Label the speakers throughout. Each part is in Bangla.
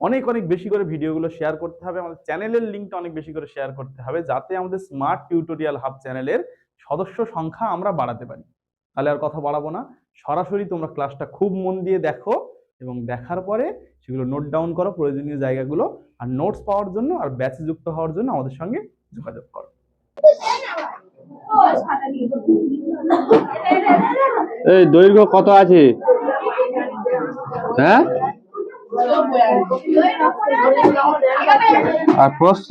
Speaker 1: অনেক অনেক বেশি করে ভিডিওগুলো শেয়ার করতে হবে। আমাদের চ্যানেলের লিঙ্কটা অনেক বেশি করে শেয়ার করতে হবে, যাতে আমাদের স্মার্ট টিউটোরিয়াল হাব চ্যানেলের সদস্য সংখ্যা আমরা বাড়াতে পারি। তাহলে আর কথা বাড়াবো না। সরাসরি তোমরা ক্লাসটা খুব মন দিয়ে দেখো এবং দেখার পরে সেগুলো নোট ডাউন করো, প্রয়োজনীয় জায়গাগুলো আর নোটস পাওয়ার জন্য আর ব্যাচে যুক্ত হওয়ার জন্য আমাদের সঙ্গে যোগাযোগ করো।
Speaker 2: এই দৈর্ঘ্য কত আছে? হ্যাঁ? আর প্রস্থ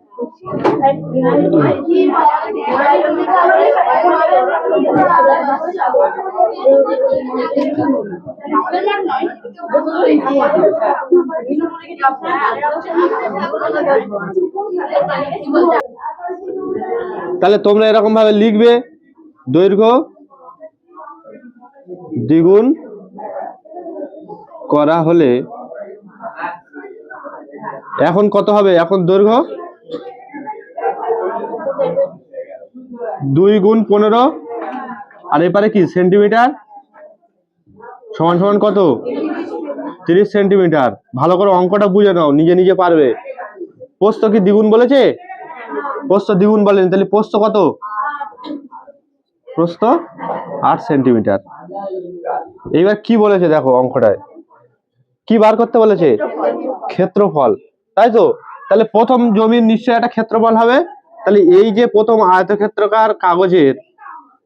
Speaker 2: তাহলে তোমরা এরকম ভাবে লিখবে দৈর্ঘ্য দ্বিগুণ করা হলে এখন কত হবে? এখন দৈর্ঘ্য? দুই গুণ পনেরো। আর এপারে কি? সেন্টিমিটার সমান সমান কত? তিরিশ সেন্টিমিটার ভালো করে অঙ্কটা বুঝে নাও, নিজে নিজে পারবে। পোস্ত কি দ্বিগুণ বলেছে? পোস্ত দ্বিগুণ বলেনি, তাহলে পোস্ত কত? প্রস্থ আট সেন্টিমিটার এইবার কি বলেছে দেখো অঙ্কটায়? কি বার করতে বলেছে? ক্ষেত্রফল। তাই তো? তাহলে প্রথম জমির নিশ্চয় একটা ক্ষেত্রফল হবে। তাহলে এই যে প্রথম আয়তক্ষেত্রকার কাগজের,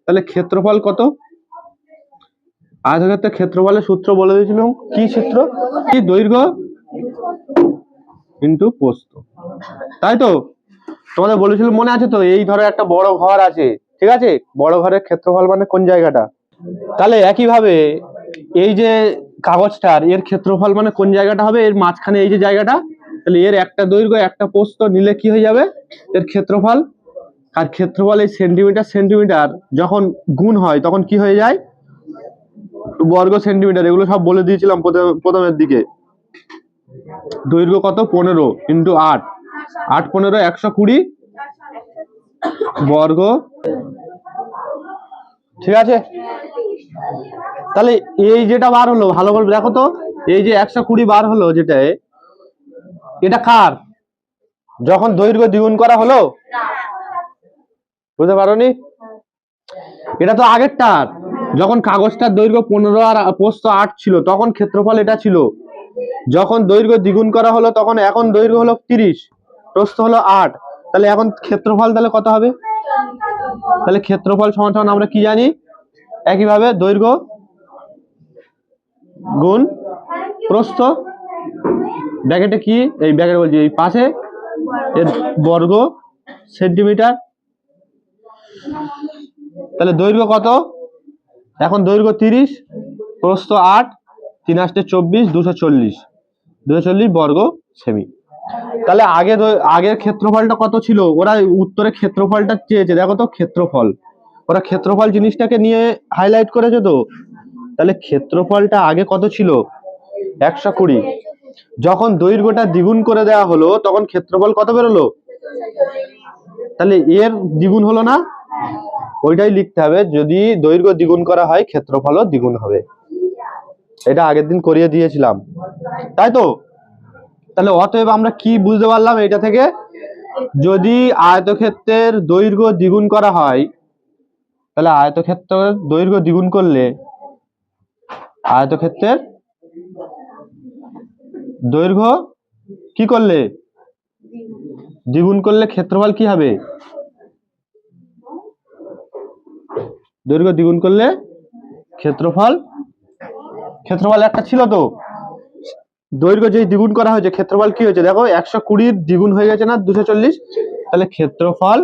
Speaker 2: তাহলে ক্ষেত্রফল কত? আয়তক্ষেত্রের ক্ষেত্রফলের সূত্র বলে দিয়েছিলাম। কি সূত্র? কি দৈর্ঘ্য? কিন্তু প্রস্থ। তাই তো? তোমাদের বলেছিল, মনে আছে তো? এই ধরো একটা বড় ঘর আছে, ঠিক আছে? বড় ঘরের ক্ষেত্রফল মানে কোন জায়গাটা? তাহলে একইভাবে এই যে কাগজটার, এর ক্ষেত্রফল মানে কোন জায়গাটা হবে? এর মাঝখানে এই যে জায়গাটা তাহলে এর একটা দৈর্ঘ্য, একটা প্রস্থ নিলে কি হয়ে যাবে? এর ক্ষেত্রফল? আর ক্ষেত্রফল এই সেন্টিমিটার সেন্টিমিটার যখন গুণ হয়, তখন কি হয়ে যায়? বর্গ সেন্টিমিটার এগুলো সব বলে দিয়েছিলাম প্রথম- প্রথমের দিকে। দৈর্ঘ্য কত? পনেরো ইন্টু আট। আট, পনেরো, একশো কুড়ি বর্গ। ঠিক আছে? তাহলে এই যেটা বার হলো, ভালো করে দেখো তো। এই যে একশো কুড়ি বার হলো যেটা এটা কার? যখন দৈর্ঘ্য দ্বিগুণ করা হলো? বুঝতে পারোনি? এটা তো আগেরটার। যখন কাগজটার দৈর্ঘ্য পনেরো আর প্রস্থ আট ছিল, তখন ক্ষেত্রফল এটা ছিল। যখন দৈর্ঘ্য দ্বিগুণ করা হলো, তখন এখন দৈর্ঘ্য হলো তিরিশ, প্রস্থ হলো আট। তাহলে এখন ক্ষেত্রফল তাহলে কত হবে? তাহলে ক্ষেত্রফল সমান সমান আমরা কি জানি? একইভাবে দৈর্ঘ্য গুণ প্রস্থ ব্যাকেটে কি? এই ব্যাকেটে বলছি, এই পাশে এর বর্গ সেন্টিমিটার। তাহলে দৈর্ঘ্য কত? এখন দৈর্ঘ্য তিরিশ, প্রস্থ আট, তিন আষ্টে চব্বিশ, দুশো চল্লিশ। দুশো চল্লিশ বর্গ সেমি। তাহলে আগে আগের ক্ষেত্রফলটা কত ছিল? ওরা উত্তরে ক্ষেত্রফলটা চেয়েছে, দেখো তো ক্ষেত্রফল। ওরা ক্ষেত্রফল জিনিসটাকে নিয়ে হাইলাইট করেছে তো। তাহলে ক্ষেত্রফলটা আগে কত ছিল? একশো কুড়ি। যখন দৈর্ঘ্যটা দ্বিগুণ করে দেওয়া হলো, তখন ক্ষেত্রফল কত বেরোলো? তাহলে এর দ্বিগুণ হলো না? ওইটাই লিখতে হবে, যদি দৈর্ঘ্য দ্বিগুণ করা হয়, ক্ষেত্রফলও দ্বিগুণ হবে। এটা আগের দিন করিয়ে দিয়েছিলাম। তাই তো? তাহলে অতএব আমরা কি বুঝতে পারলাম এটা থেকে? যদি আয়তক্ষেত্রের দৈর্ঘ্য দ্বিগুণ করা হয়, তাহলে আয়তক্ষেত্রের দৈর্ঘ্য দ্বিগুণ করলে আয়তক্ষেত্রের দৈর্ঘ্য কি করলে? দ্বিগুণ করলে ক্ষেত্রফল কি হবে? দৈর্ঘ্য দ্বিগুণ করলে ক্ষেত্রফল? ক্ষেত্রফল একটা ছিল তো। দৈর্ঘ্য যেই দ্বিগুণ করা হয়েছে, ক্ষেত্রফল কি হয়েছে? দেখো, একশো কুড়ির দ্বিগুণ হয়ে গেছে না? দুশো চল্লিশ? তাহলে ক্ষেত্রফল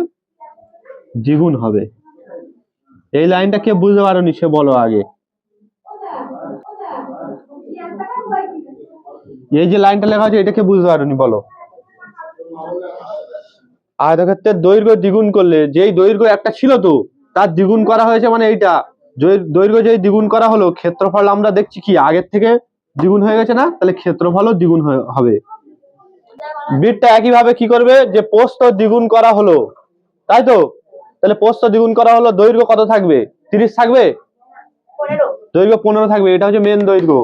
Speaker 2: দ্বিগুণ হবে। এই লাইনটা কে বুঝতে পারোনি? সে বলো আগে। এই যে লাইনটা লেখা আছে এটাকে বুঝতে পারোনি, বলো। আয়তক্ষেত্রের দৈর্ঘ্য দ্বিগুণ করলে, যেই দৈর্ঘ্য একটা ছিল তো, তার দ্বিগুণ করা হয়েছে মানে এইটা। দৈর্ঘ্য যেই দ্বিগুণ করা হলো, ক্ষেত্রফল আমরা দেখছি কি, আগের থেকে দ্বিগুণ হয়ে গেছে না? তাহলে ক্ষেত্রফলও দ্বিগুণ হবে। বিটটা একইভাবে কি করবে? যে পোস্ত দ্বিগুণ করা হলো। তাই তো? তাহলে পোস্ত দ্বিগুণ করা হলো, দৈর্ঘ্য কত থাকবে? তিরিশ থাকবে? দৈর্ঘ্য পনেরো থাকবে, এটা হচ্ছে মেন দৈর্ঘ্য।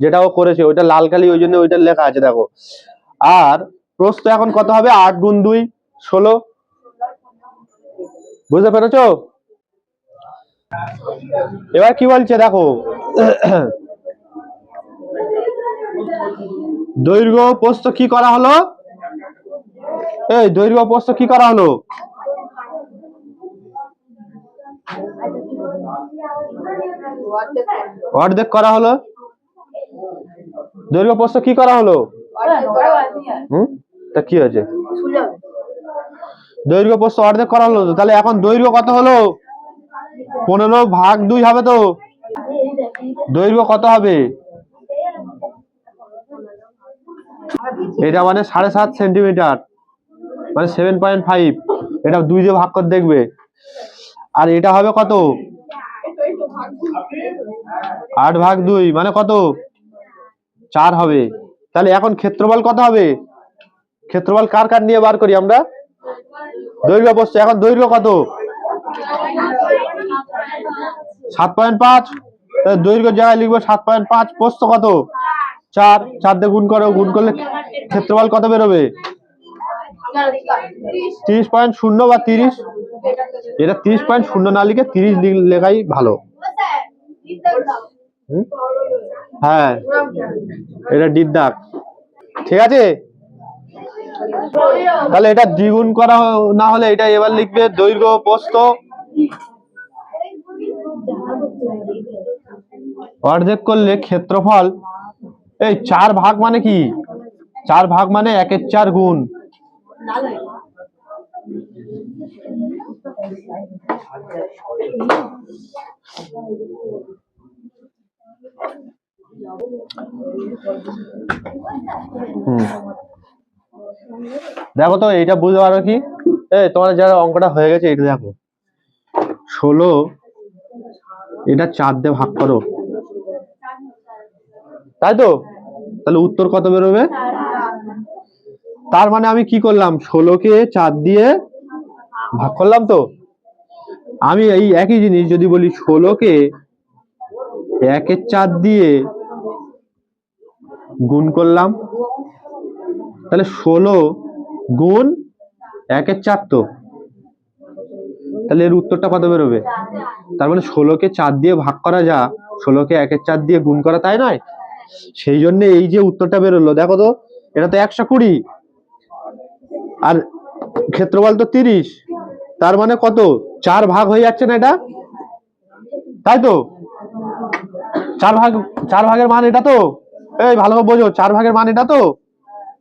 Speaker 2: যেটা ও করেছে, ওইটা লাল কালি, ওই জন্য ওইটা লেখা আছে, দেখো। আর প্রস্থ এখন কত হবে? আট গুণ দুই, ষোলো। বুঝতে পেরেছ? এবার কি বলছে, দেখো? দৈর্ঘ্য প্রস্থ কি করা হলো? এই, দৈর্ঘ্য প্রস্থ কি করা হলো? অর্ধেক করা হলো? দৈর্ঘ্য প্রস্থ কি করা হলো? হুম? তা কি হয়েছে? দৈর্ঘ্য প্রস্থ অর্ধেক করা হলো তাহলে এখন দৈর্ঘ্য কত হলো? পনেরো ভাগ দুই হবে তো? দৈর্ঘ্য কত হবে? এটা মানে সাড়ে সাত সেন্টিমিটার মানে সেভেন পয়েন্ট ফাইভ এটা দুই দিয়ে ভাগ করে দেখবে। আর এটা হবে কত? আট ভাগ দুই মানে কত? চার হবে। তাহলে এখন ক্ষেত্রফল কত হবে? ক্ষেত্রফল কার কার নিয়ে বার করি আমরা? দৈর্ঘ্য বসছে। এখন দৈর্ঘ্য কত? সাত পয়েন্ট পাঁচ। দৈর্ঘ্য জায়গায় লিখব সাত পয়েন্ট পাঁচ। পোস্ত কত? চার। চার দিয়ে গুণ করো। গুণ করলে ক্ষেত্রফল কত বেরোবে? তিরিশ পয়েন্ট শূন্য বা তিরিশ। এটা তিরিশ পয়েন্ট শূন্য না লিখে তিরিশ লেখাই ভালো? হ্যাঁ। এটা ডির দাগ। ঠিক আছে? তাহলে এটা দ্বিগুণ করা না হলে এটা এবার লিখবে দৈর্ঘ্য প্রস্থ। অর্ধেক করলে ক্ষেত্রফল। এই চার ভাগ মানে কি? চার ভাগ মানে একের চার গুণ। দেখো তো, এইটা বুঝতে পারো কি? তোমার যারা অঙ্কটা হয়ে গেছে এটা দেখো। ষোলো, এটা চার দিয়ে ভাগ করো। তাই তো? তাহলে উত্তর কত বেরোবে? তার মানে আমি কি করলাম? ষোলোকে চার দিয়ে ভাগ করলাম তো? আমি এই একই জিনিস যদি বলি, ষোলোকে একের চার দিয়ে গুণ করলাম। তাহলে ষোলো গুণ একের চার তো। তাহলে এর উত্তরটা কত বেরোবে? তার মানে ষোলোকে চার দিয়ে ভাগ করা যা, ষোলোকে একের চার দিয়ে গুণ করা তাই নয়? সেই জন্য এই যে উত্তরটা বেরোলো, দেখো তো, এটা তো একশো কুড়ি। আর ক্ষেত্রফল তো তিরিশ। তার মানে কত? চার ভাগ হয়ে যাচ্ছে না এটা? তাই তো? চার ভাগ, চার ভাগের মান এটা তো? এই ভালো বোঝো, চার ভাগের মান এটা তো?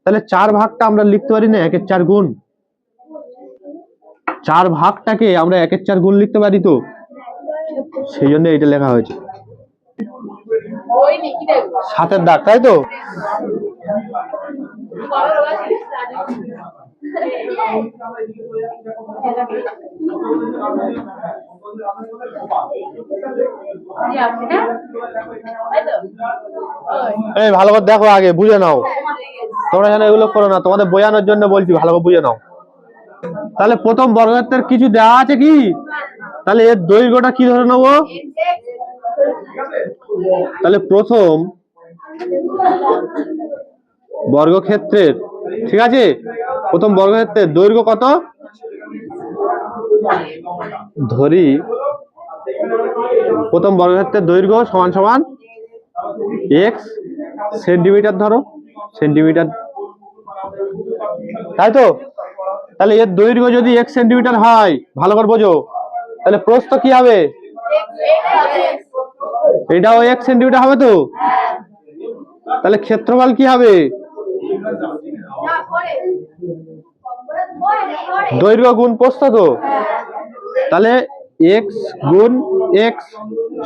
Speaker 2: তাহলে চার ভাগটা আমরা লিখতে পারি না, একের চার গুণ। চার ভাগটাকে আমরা একের চার গুণ লিখতে পারি তো? সেই জন্য এটা লেখা হয়েছে। সাতের দাগ, তাই তো? এই, ভালো করে দেখো আগে, বুঝে নাও। তোমরা যেন এগুলো করো না, তোমাদের বোঝানোর জন্য বলছি, ভালো করে বুঝে নাও। তাহলে প্রথম বর্গক্ষেত্রের কিছু দেওয়া আছে কি? তাহলে এর দৈর্ঘ্যটা কি ধরে নেব? তাহলে প্রথম বর্গক্ষেত্রের, ঠিক আছে? প্রথম বর্গক্ষেত্রের দৈর্ঘ্য কত? ধরি। প্রথম বর্গক্ষেত্রের দৈর্ঘ্য সমান সমান এক্স সেন্টিমিটার ধরো, সেন্টিমিটার। তাই তো? তাহলে এর দৈর্ঘ্য যদি এক সেন্টিমিটার হয়, ভালো করে বোঝো। তাহলে প্রস্থ কি হবে? এটাও এক সেন্টিমিটার হবে তো? তাহলে ক্ষেত্রফল কি হবে? দৈর্ঘ্য গুণ প্রস্থ তো? তাহলে এক্স গুণ এক্স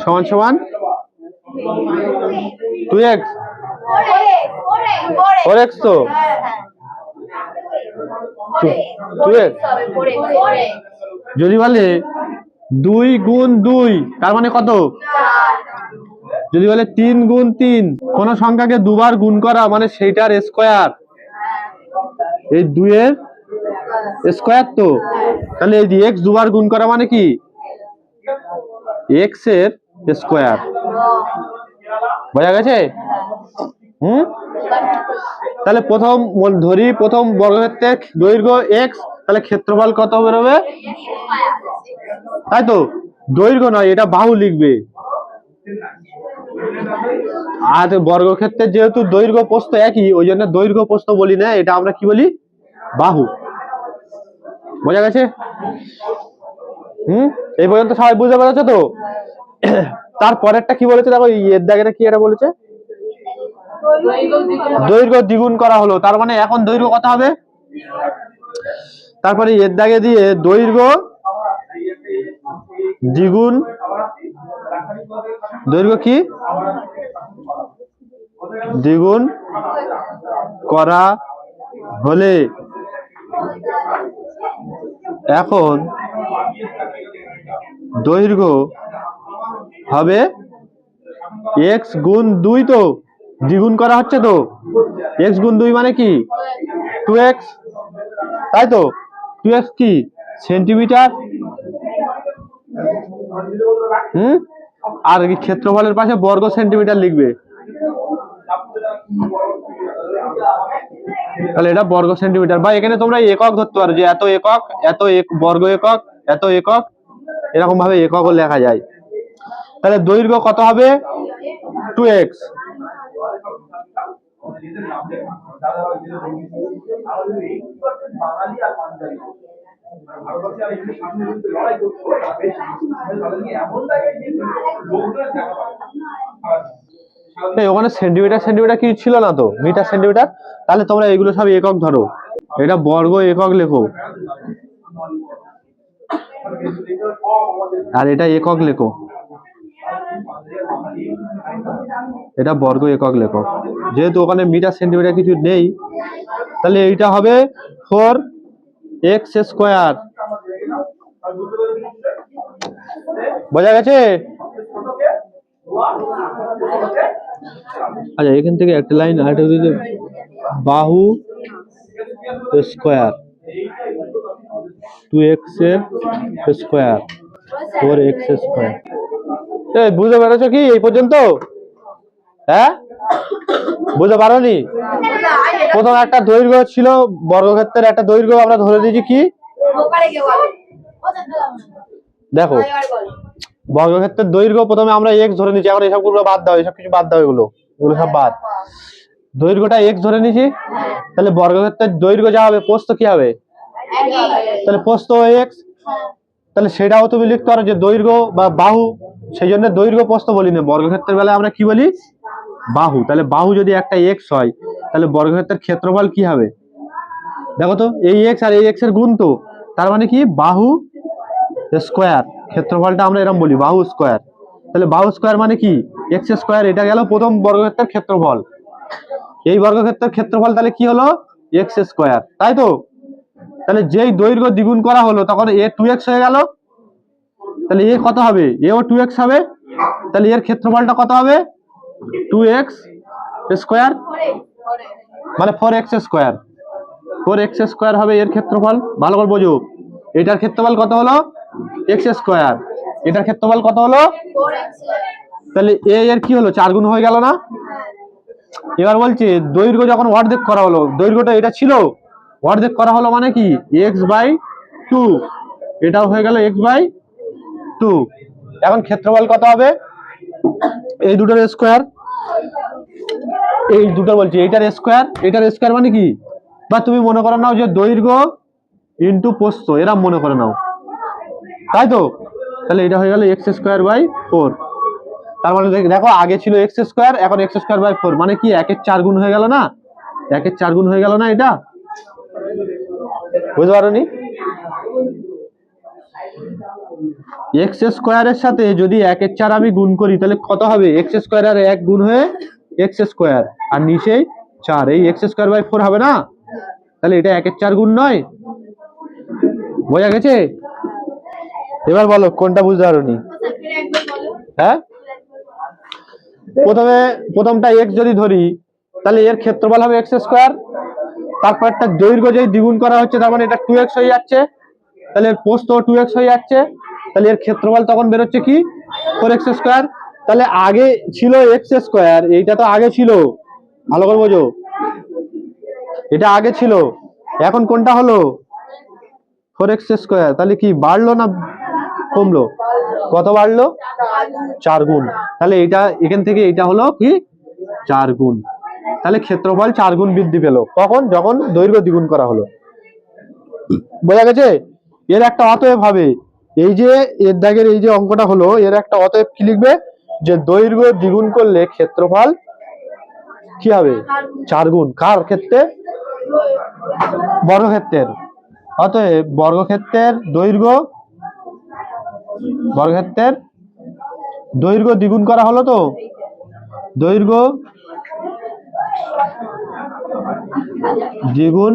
Speaker 2: সমান সমান টু এক্স ফোর এক্স তো? টু এক্স যদি বলে দুই গুণ দুই, তার মানে কত? যদি বলে তিন গুণ তিন, কোন সংখ্যাকে দুবার গুণ করা মানে সেইটার স্কোয়ার এই দুইয়ের স্কোয়ার তো। তাহলে এই এক্স দুবার গুণ করা মানে কি? এক্সের স্কোয়ার। বোঝা গেছে? হুম? তাহলে প্রথম ধরি, প্রথম বর্গক্ষেত্রের দৈর্ঘ্য এক্স তাহলে ক্ষেত্রফল কত বেরোবে? তাই তো? দৈর্ঘ্য নয়, এটা বাহু লিখবে। আর বর্গক্ষেত্রের যেহেতু দৈর্ঘ্য প্রস্থ একই, ওই জন্য দৈর্ঘ্য প্রস্থ বলি না, এটা আমরা কি বলি? বাহু। বোঝা গেছে? হুম? এই পর্যন্ত সবাই বুঝতে পেরেছ তো? তারপরেরটা কি বলেছে? দেখো এর দাগেটা কি এটা বলেছে? দৈর্ঘ্য দ্বিগুণ করা হলো। তার মানে এখন দৈর্ঘ্য কত হবে? তারপরে এর দাগে দিয়ে দৈর্ঘ্য দ্বিগুণ দৈর্ঘ্য কি? দ্বিগুণ করা হলে এখন দৈর্ঘ্য হবে এক্স গুণ দুই তো দ্বিগুণ করা হচ্ছে তো। এক্স গুণ দুই মানে কি? টু এক্স তাই তো? টু এক্স কি? সেন্টিমিটার হুম? আর কি ক্ষেত্রফলের পাশে বর্গ সেন্টিমিটার লিখবে। তাহলে এটা বর্গ সেন্টিমিটার। বা এখানে তোমরা একক ধরতে পারো যে এত একক, এত এক- বর্গ একক, এত একক এরকম ভাবে এককও লেখা যায়। তাহলে দৈর্ঘ্য কত হবে? টু এক্স এই ওখানে সেন্টিমিটার সেন্টিমিটার কিছু ছিল না তো? মিটার সেন্টিমিটার তাহলে তোমরা এগুলো সব একক ধরো। এটা বর্গ একক লেখো। আর এটা একক লেখো। এটা বর্গ একক লেখো। যেহেতু ওখানে মিটার সেন্টিমিটার কিছু নেই, তাহলে এইটা হবে ফোর এক্স স্কোয়ার বোঝা গেছে? আচ্ছা এখান থেকে একটা লাইন আরেকটা দিতে বাহু স্কোয়ার। টু এক্সের স্কোয়ার ফোর এক্স স্কোয়ার। এই বুঝতে পেরেছ কি? এই পর্যন্ত? হ্যাঁ? বুঝতে পারোনি? প্রথম একটা দৈর্ঘ্য ছিল বর্গক্ষেত্রের একটা দৈর্ঘ্য আমরা ধরে দিয়েছি কি? দেখো বর্গক্ষেত্রের দৈর্ঘ্য প্রথমে আমরা এক্স ধরে নিয়েছি, এখন এসবগুলো বাদ দাও, এসব কিছু বাদ দাও এগুলো। এগুলো সব বাদ। দৈর্ঘ্যটা এক্স ধরে নিয়েছি, তাহলে বর্গক্ষেত্রের দৈর্ঘ্য যা হবে পোস্ত কি হবে? তাহলে পোস্ত এক্স তাহলে সেটাও তুমি লিখতে পারো যে দৈর্ঘ্য বা বাহু, সেই জন্য দৈর্ঘ্য পোস্ত বলি না। বর্গক্ষেত্রের বেলায় আমরা কি বলি? বাহু। তাহলে বাহু যদি একটা এক্স হয়, তাহলে বর্গক্ষেত্রের ক্ষেত্রফল কি হবে? দেখো তো, এই এক্স আর এই এক্সের গুণ তো। তার মানে কি? বাহু স্কোয়ার। ক্ষেত্রফলটা আমরা এরকম বলি, বাহু স্কোয়ার তাহলে বাহু স্কোয়ার মানে কি? এক্স স্কোয়ার এটা গেল প্রথম বর্গক্ষেত্রের ক্ষেত্রফল। এই বর্গক্ষেত্রের ক্ষেত্রফল তাহলে কি হলো? এক্স স্কোয়ার তাই তো? তাহলে যেই দৈর্ঘ্য দ্বিগুণ করা হলো, তখন এ টু এক্স হয়ে গেল। তাহলে এ কত হবে? এও টু এক্স হবে। তাহলে এর ক্ষেত্রফলটা কত হবে? টু এক্স স্কোয়ার মানে four x square four x square হবে এর ক্ষেত্রফল। ভালো করে বোঝো। এটার ক্ষেত্রফল কত হলো? এক্স স্কোয়ার এটার ক্ষেত্রফল কত হলো? তাহলে এ এর কি হলো? চার গুণ হয়ে গেল না? এবার বলছে, দৈর্ঘ্য যখন অর্ধেক করা হলো, দৈর্ঘ্যটা এটা ছিল? অর্ধেক করা হলো মানে কি? এক্স বাই টু এটাও হয়ে গেল এক্স বাই টু এখন ক্ষেত্রফল কত হবে? এই দুটোর স্কোয়ার এই দুটো বলছি, এইটার স্কোয়ার এটার স্কোয়ার মানে কি? বা তুমি মনে করো নাও যে দৈর্ঘ্য ইন্টু পোস্ত এরা মনে করে নাও। তাই তো? তাহলে এটা হয়ে গেল এক্স স্কোয়ার বাই ফোর তার মানে দেখ- আগে ছিল এক্স স্কোয়ার এখন এক্স স্কোয়ার বাই ফোর মানে কি, একের চার গুণ হয়ে গেল না? একের চার গুণ হয়ে গেল না এটা? বুঝতে পারোনি? এক্স স্কোয়ারের সাথে যদি একের চার আমি গুণ করি, তাহলে কত হবে? এক্স স্কোয়ার আর এক গুণ হয়ে এক্স স্কোয়ার আর নিচেই চার। এই এক্স স্কোয়ার বাই ফোর হবে না? তাহলে এটা একের চার গুণ নয়। বোঝা গেছে? এবার বলো, কোনটা বুঝতে পারোনি? হ্যাঁ? প্রথমে, প্রথমটা এক্স যদি ধরি, তাহলে এর ক্ষেত্রফল হবে এক্স স্কোয়ার তারপর একটা দৈর্ঘ্য যদি দ্বিগুণ করা হচ্ছে, তার মানে এটা টু এক্স হয়ে যাচ্ছে, তাহলে এর পোস্ত টু এক্স হয়ে যাচ্ছে, তাহলে এর ক্ষেত্রফল তখন বেরোচ্ছে কি? ফোর এক্স স্কোয়ার তাহলে আগে ছিল এক্স স্কোয়ার এইটা তো আগে ছিল, ভালো করে বোঝো। এটা আগে ছিল, এখন কোনটা হলো? ফোর এক্স স্কোয়ার তাহলে কি বাড়লো না কমলো? কত বাড়লো? চার গুণ। তাহলে এটা এখান থেকে এটা হলো কি? চার গুণ। তাহলে ক্ষেত্রফল চার গুণ বৃদ্ধি পেল। কখন? যখন দৈর্ঘ্য দ্বিগুণ করা হলো। বোঝা গেছে? এর একটা অতএব হবে। এই যে এর দাগের এই যে অঙ্কটা হলো, এর একটা অতএব কি লিখবে? যে দৈর্ঘ্য দ্বিগুণ করলে ক্ষেত্রফল কি হবে? চার গুণ। কার ক্ষেত্রে? বর্গক্ষেত্রের। অতএব বর্গক্ষেত্রের দৈর্ঘ্য বর্গক্ষেত্রের দৈর্ঘ্য দ্বিগুণ করা হলো তো? দৈর্ঘ্য দ্বিগুণ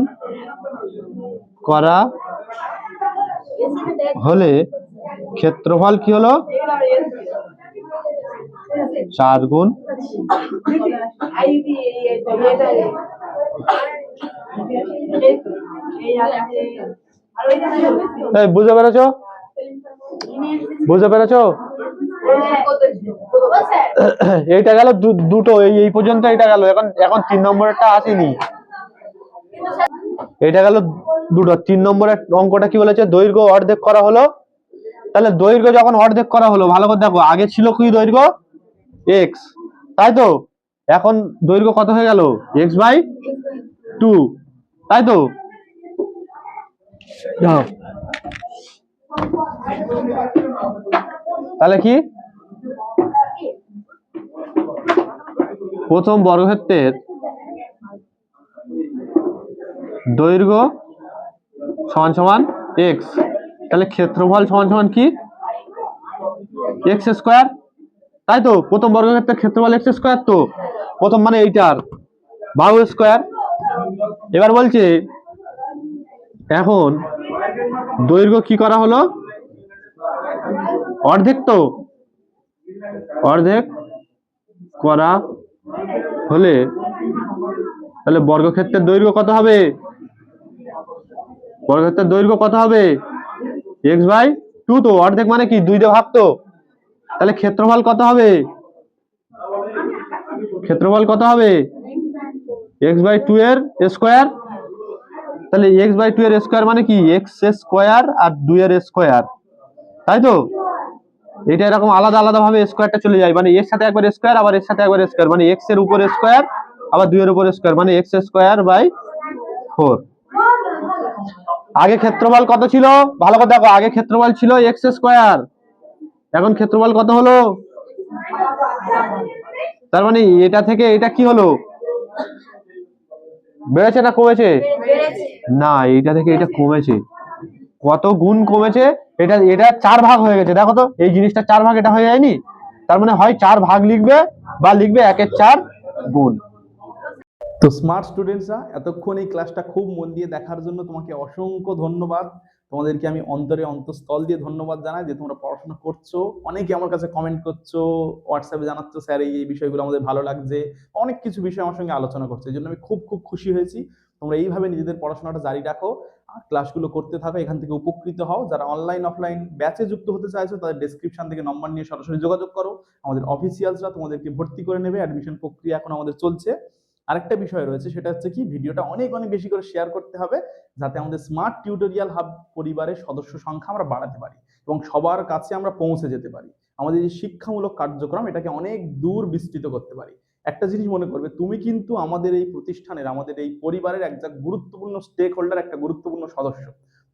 Speaker 2: করা হলে ক্ষেত্রফল কি হলো? চার গুণ। বুঝতে পেরেছ? বুঝতে পেরেছ? এইটা গেল দুটো, এই পর্যন্ত এটা গেল। এখন এখন তিন নম্বরেরটা আসেনি। এটা গেল দুটো। তিন নম্বরের অঙ্কটা কি বলেছে? দৈর্ঘ্য অর্ধেক করা হলো। তাহলে দৈর্ঘ্য যখন অর্ধেক করা হলো, ভালো করে দেখো, আগে ছিল কি দৈর্ঘ্য? এক্স তাই তো? এখন দৈর্ঘ্য কত হয়ে গেল? এক্স বাই টু তাই তো। তাহলে কি? প্রথম বর্গক্ষেত্রের দৈর্ঘ্য সমান সমান এক্স তাহলে ক্ষেত্রফল সমান সমান কি? এক্স স্কোয়ার তাই তো? প্রথম বর্গক্ষেত্রের ক্ষেত্রফল এক্স স্কোয়ার তো? প্রথম মানে এইটার। বাহু স্কোয়ার এবার বলছে, এখন দৈর্ঘ্য কি করা হলো? অর্ধেক তো। অর্ধেক করা হলে তাহলে বর্গক্ষেত্রের দৈর্ঘ্য কত হবে? বর্গক্ষেত্রের দৈর্ঘ্য কত হবে? এক্স বাই টু তো। অর্ধেক মানে কি? দুই দিয়ে ভাগ তো। তাহলে ক্ষেত্রফল কত হবে? ক্ষেত্রফল কত হবে? এক্স বাই টু এর স্কোয়ার তাহলে এক্স বাই টু এর স্কোয়ার মানে কি? এক্স স্কোয়ার আর দুই এর স্কোয়ার তাই তো? এটা এরকম আলাদা আলাদা ভাবে স্কোয়ারটা চলে যায়। মানে এর সাথে একবার স্কোয়ার আবার এর সাথে একবার স্কোয়ার মানে এক্সের উপর স্কোয়ার আবার দুই এর উপর স্কোয়ার মানে এক্স স্কোয়ার বাই ফোর আগে ক্ষেত্রফল কত ছিল? ভালো করে দেখো, আগে ক্ষেত্রফল ছিল এক্স স্কোয়ার এখন ক্ষেত্রফল কত হলো? তার মানে এটা থেকে এটা কি হলো? বেড়েছে না কমেছে? না এইটা থেকে এটা কমেছে। কত গুণ কমেছে এটা এটা চার ভাগ হয়ে গেছে। দেখো তো এই জিনিসটা চার ভাগ এটা হয়ে যায়নি? তার মানে হয় চার ভাগ লিখবে বা লিখবে একের চার গুণ।
Speaker 1: তো স্মার্ট স্টুডেন্টসরা এতক্ষণ এই ক্লাসটা খুব মন দিয়ে দেখার জন্য তোমাকে অসংখ্য ধন্যবাদ। তোমাদেরকে আমি অন্তরে অন্তঃস্থল দিয়ে ধন্যবাদ জানাই যে তোমরা পড়াশোনা করছ। অনেকে আমার কাছে কমেন্ট করছ হোয়াটসঅ্যাপে জানাচ্ছ, স্যার, এই বিষয়গুলো আমাদের ভালো লাগছে। অনেক কিছু বিষয় আমার সঙ্গে আলোচনা করছে। এই জন্য আমি খুব খুব খুশি হয়েছি। তোমরা এইভাবে নিজেদের পড়াশোনাটা জারি রাখো আর ক্লাসগুলো করতে থাকো, এখান থেকে উপকৃত হও। যারা অনলাইন অফলাইন ব্যাচে যুক্ত হতে চাইছো, তাদের ডেসক্রিপশন থেকে নম্বর নিয়ে সরাসরি যোগাযোগ করো। আমাদের অফিসিয়ালসরা তোমাদেরকে ভর্তি করে নেবে। অ্যাডমিশন প্রক্রিয়া এখন আমাদের চলছে। আরেকটা বিষয় রয়েছে, সেটা হচ্ছে কি, ভিডিওটা অনেক অনেক বেশি করে শেয়ার করতে হবে যাতে আমাদের স্মার্ট টিউটোরিয়াল হাব পরিবারের সদস্য সংখ্যা আমরা বাড়াতে পারি এবং সবার কাছে আমরা পৌঁছে যেতে পারি। আমাদের যে শিক্ষামূলক কার্যক্রম, এটাকে অনেক দূর বিস্তৃত করতে পারি। একটা জিনিস মনে করবে, তুমি কিন্তু আমাদের এই প্রতিষ্ঠানের, আমাদের এই পরিবারের একটা গুরুত্বপূর্ণ স্টেক হোল্ডার একটা গুরুত্বপূর্ণ সদস্য।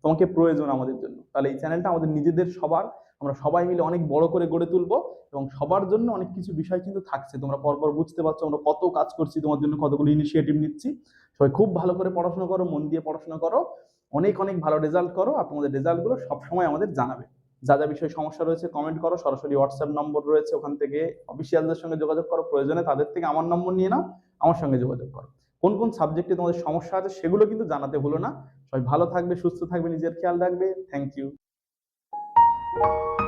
Speaker 1: তোমাকে প্রয়োজন আমাদের জন্য। তাহলে এই চ্যানেলটা আমাদের নিজেদের সবার আমরা সবাই মিলে অনেক বড় করে গড়ে তুলবো এবং সবার জন্য অনেক কিছু বিষয় কিন্তু থাকছে। তোমরা পরপর বুঝতে পারছ আমরা কত কাজ করছি, তোমার জন্য কতগুলো ইনিশিয়েটিভ নিচ্ছি। সবাই খুব ভালো করে পড়াশোনা করো, মন দিয়ে পড়াশোনা করো, অনেক অনেক ভালো রেজাল্ট করো আর তোমাদের রেজাল্টগুলো সবসময় আমাদের জানাবে। যা যা বিষয়ে সমস্যা রয়েছে কমেন্ট করো, সরাসরি হোয়াটসঅ্যাপ নম্বর রয়েছে, ওখান থেকে অফিসিয়ালদের সঙ্গে যোগাযোগ করো, প্রয়োজনে তাদের থেকে আমার নম্বর নিয়ে নাও, আমার সঙ্গে যোগাযোগ করো। কোন কোন সাবজেক্টে তোমাদের সমস্যা আছে সেগুলো কিন্তু জানাতে ভুলো না। সবাই ভালো থাকবে, সুস্থ থাকবে, নিজের খেয়াল রাখবে। Thank you you